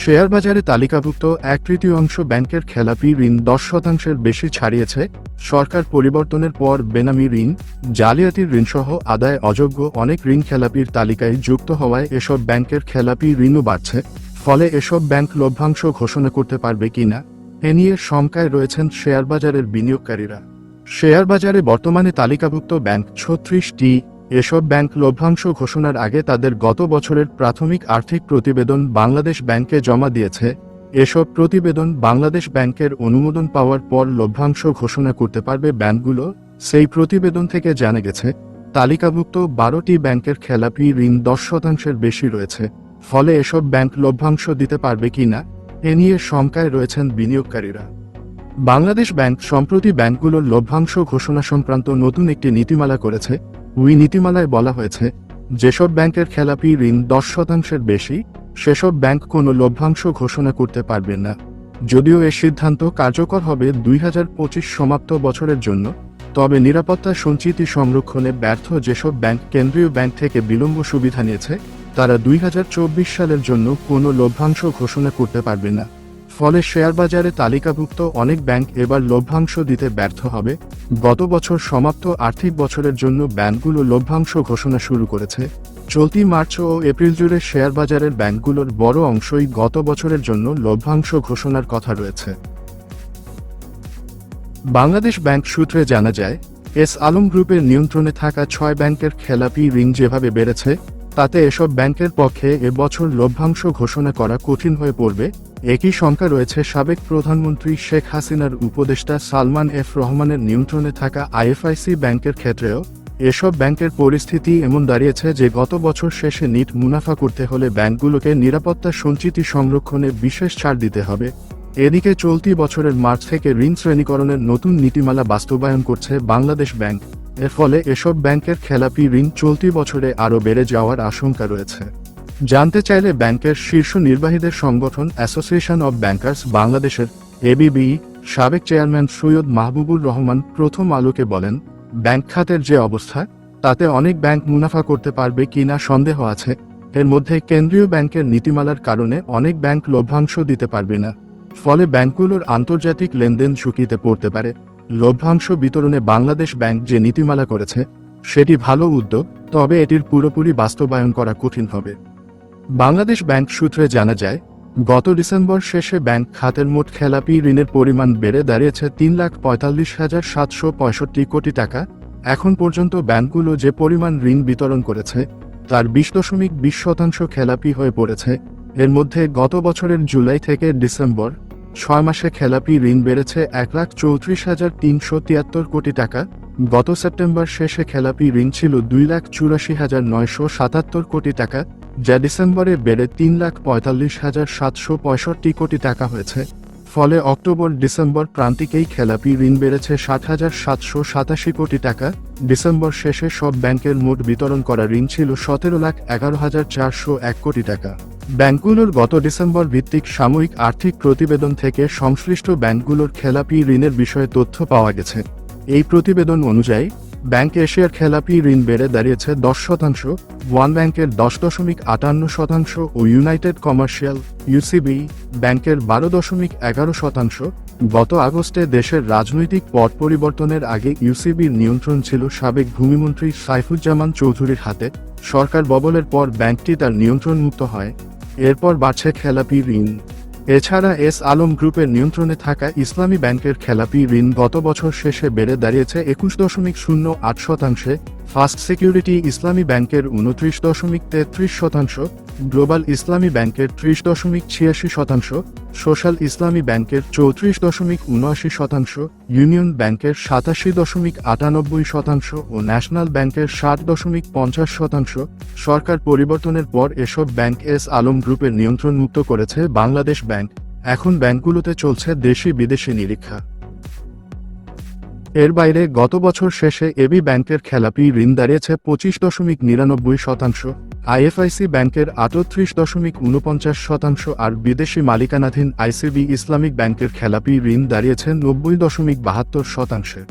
Share বাজারে তালিকাভুক্ত এক তৃতীয়াংশ ব্যাংকের খেলাপি ঋণ দশ শতাংশের বেশি ছাড়িয়েছে। সরকার পরিবর্তনের পর বেনামি ঋণ, জালিয়াতির ঋণসহ আদায় অযোগ্য অনেক ঋণ খেলাপির তালিকায় যুক্ত হওয়ায় এসব ব্যাংকের খেলাপি ঋণও বাড়ছে। ফলে এসব ব্যাংক লভ্যাংশ ঘোষণা করতে পারবে কিনা এ নিয়ে শঙ্কায় রয়েছেন শেয়ার বাজারের বিনিয়োগকারীরা। শেয়ার বাজারে বর্তমানে তালিকাভুক্ত ব্যাংক ছত্রিশটি এসব ব্যাংক লভ্যাংশ ঘোষণার আগে তাদের গত বছরের প্রাথমিক আর্থিক প্রতিবেদন বাংলাদেশ ব্যাংকে জমা দিয়েছে। এসব প্রতিবেদন বাংলাদেশ ব্যাংকের অনুমোদন পাওয়ার পর লভ্যাংশ ঘোষণা করতে পারবে ব্যাংকগুলো, সেই প্রতিবেদন থেকে জানা গেছে, তালিকাভুক্ত বারোটি ব্যাংকের খেলাপি ঋণ দশ শতাংশের বেশি রয়েছে, ফলে এসব ব্যাংক লভ্যাংশ দিতে পারবে কিনা এ নিয়ে শঙ্কায় রয়েছেন বিনিয়োগকারীরা। বাংলাদেশ ব্যাংক সম্প্রতি ব্যাংকগুলোর লভ্যাংশ ঘোষণা সংক্রান্ত নতুন একটি নীতিমালা করেছে ওই নীতিমালায় বলা হয়েছে, যেসব ব্যাংকের খেলাপি ঋণ দশ শতাংশের বেশি, সেসব ব্যাংক কোনো লভ্যাংশ ঘোষণা করতে পারবে না। যদিও এ সিদ্ধান্ত কার্যকর হবে দুই হাজার পঁচিশ সমাপ্ত বছরের জন্য, তবে নিরাপত্তা সঞ্চিতি সংরক্ষণে ব্যর্থ যেসব ব্যাংক কেন্দ্রীয় ব্যাংক থেকে বিলম্ব সুবিধা নিয়েছে, তারা দুই হাজার চব্বিশ সালের জন্য কোনো লভ্যাংশ ঘোষণা করতে পারবে না। ফলে শেয়ার বাজারে তালিকাভুক্ত অনেক ব্যাংক এবার লভ্যাংশ দিতে ব্যর্থ হবে। গত বছর সমাপ্ত আর্থিক বছরের জন্য ব্যাংকগুলো লভ্যাংশ ঘোষণা শুরু করেছে। চলতি মার্চ ও এপ্রিল জুড়ে শেয়ার বাজারের ব্যাংকগুলোর বড় অংশই গত বছরের জন্য লভ্যাংশ ঘোষণার কথা রয়েছে। বাংলাদেশ ব্যাংক সূত্রে জানা যায়, এস আলম গ্রুপের নিয়ন্ত্রণে থাকা ছয় ব্যাংকের খেলাপি ঋণ যেভাবে বেড়েছে তাতে এসব ব্যাংকের পক্ষে এবছর লভ্যাংশ ঘোষণা করা কঠিন হয়ে পড়বে। একই শঙ্কা রয়েছে সাবেক প্রধানমন্ত্রী শেখ হাসিনার উপদেষ্টা সালমান এফ রহমানের নিয়ন্ত্রণে থাকা আইএফআইসি ব্যাংকের ক্ষেত্রেও এসব ব্যাংকের পরিস্থিতি এমন দাঁড়িয়েছে যে গত বছর শেষে নিট মুনাফা করতে হলে ব্যাংকগুলোকে নিরাপত্তা সঞ্চিতি সংরক্ষণে বিশেষ ছাড় দিতে হবে। এদিকে চলতি বছরের মার্চ থেকে ঋণ শ্রেণীকরণের নতুন নীতিমালা বাস্তবায়ন করছে বাংলাদেশ ব্যাংক। এর ফলে এসব ব্যাংকের খেলাপি ঋণ চলতি বছরে আরও বেড়ে যাওয়ার আশঙ্কা রয়েছে। জানতে চাইলে ব্যাংকের শীর্ষ নির্বাহীদের সংগঠন অ্যাসোসিয়েশন অব ব্যাংকার্স বাংলাদেশের এবিবি সাবেক চেয়ারম্যান সৈয়দ মাহবুবুর রহমান প্রথম আলোকে বলেন, ব্যাংক খাতের যে অবস্থা, তাতে অনেক ব্যাংক মুনাফা করতে পারবে কিনা সন্দেহ আছে। এর মধ্যে কেন্দ্রীয় ব্যাংকের নীতিমালার কারণে অনেক ব্যাংক লভ্যাংশ দিতে পারবে না। ফলে ব্যাংকগুলোর আন্তর্জাতিক লেনদেন ঝুঁকিতে পড়তে পারে। লভ্যাংশ বিতরণে বাংলাদেশ ব্যাংক যে নীতিমালা করেছে, সেটি ভালো উদ্যোগ, তবে এটির পুরোপুরি বাস্তবায়ন করা কঠিন হবে। বাংলাদেশ ব্যাংক সূত্রে জানা যায়, গত ডিসেম্বর শেষে ব্যাংক খাতের মোট খেলাপি ঋণের পরিমাণ বেড়ে দাঁড়িয়েছে তিন লাখ পঁয়তাল্লিশ হাজার সাতশো পঁয়ষট্টি কোটি টাকা। এখন পর্যন্ত ব্যাংকগুলো যে পরিমাণ ঋণ বিতরণ করেছে, তার বিশ দশমিক বিশ শতাংশ খেলাপি হয়ে পড়েছে। এর মধ্যে গত বছরের জুলাই থেকে ডিসেম্বর ছয় মাসে খেলাপি ঋণ বেড়েছে এক লাখ চৌত্রিশ হাজার তিনশো তিয়াত্তর কোটি টাকা। গত সেপ্টেম্বর শেষে খেলাপি ঋণ ছিল দুই লাখ চুরাশি হাজার নয়শো সাতাত্তর কোটি টাকা, যা ডিসেম্বরে বেড়ে তিন লাখ পঁয়তাল্লিশ হাজার সাতশো পঁয়ষট্টি কোটি টাকা হয়েছে। ফলে অক্টোবর ডিসেম্বর প্রান্তিকেই খেলাপি ঋণ বেড়েছে সাত হাজার সাতশো সাতাশি কোটি টাকা। ডিসেম্বর শেষে সব ব্যাংকের মোট বিতরণ করা ঋণ ছিল সতেরো লাখ এগারো হাজার চারশো এক কোটি টাকা। ব্যাংকগুলোর গত ডিসেম্বর ভিত্তিক সাময়িক আর্থিক প্রতিবেদন থেকে সংশ্লিষ্ট ব্যাংকগুলোর খেলাপি ঋণের বিষয়ে তথ্য পাওয়া গেছে। এই প্রতিবেদন অনুযায়ী ব্যাংক এশিয়ার খেলাপি ঋণ বেড়ে দাঁড়িয়েছে দশ শতাংশ, ওয়ান ব্যাংকের দশ দশমিক আটান্ন শতাংশ ও ইউনাইটেড কমার্শিয়াল ইউসিবি ব্যাংকের বারো দশমিক এগারো শতাংশ। গত আগস্টে দেশের রাজনৈতিক পট পরিবর্তনের আগে ইউসিবির নিয়ন্ত্রণ ছিল সাবেক ভূমিমন্ত্রী সাইফুজ্জামান চৌধুরীর হাতে। সরকার ববলের পর ব্যাংকটি তার নিয়ন্ত্রণমুক্ত হয়। এরপর বাড়ছে খেলাপি ঋণ। এছাড়া এস আলম গ্রুপের নিয়ন্ত্রণে থাকা ইসলামী ব্যাংকের খেলাপি ঋণ গত বছর শেষে বেড়ে দাঁড়িয়েছে একুশ দশমিক শূন্য আট শতাংশে। ফার্স্ট সিকিউরিটি ইসলামী ব্যাংকের উনত্রিশ দশমিক তেত্রিশ শতাংশ, গ্লোবাল ইসলামী ব্যাংকের ত্রিশ দশমিক ছিয়াশি শতাংশ, সোশ্যাল ইসলামী ব্যাংকের চৌত্রিশ দশমিক উনআশি শতাংশ, ইউনিয়ন ব্যাংকের সাতাশি দশমিক আটানব্বই শতাংশ ও ন্যাশনাল ব্যাংকের ষাট দশমিক পঞ্চাশ শতাংশ, সরকার পরিবর্তনের পর এসব ব্যাংক এস আলম গ্রুপের নিয়ন্ত্রণ মুক্ত করেছে বাংলাদেশ ব্যাংক। এখন ব্যাংকগুলোতে চলছে দেশি বিদেশি নিরীক্ষা। এর বাইরে গত বছর শেষে এবি ব্যাংকের খেলাপি ঋণ দাঁড়িয়েছে পঁচিশ দশমিক নিরানব্বই শতাংশ, আইএফআইসি ব্যাংকের আটত্রিশ দশমিক উনপঞ্চাশ শতাংশ আর বিদেশি মালিকানাধীন আইসিবি ইসলামিক ব্যাংকের খেলাপি ঋণ দাঁড়িয়েছে নব্বই দশমিক বাহাত্তর শতাংশে।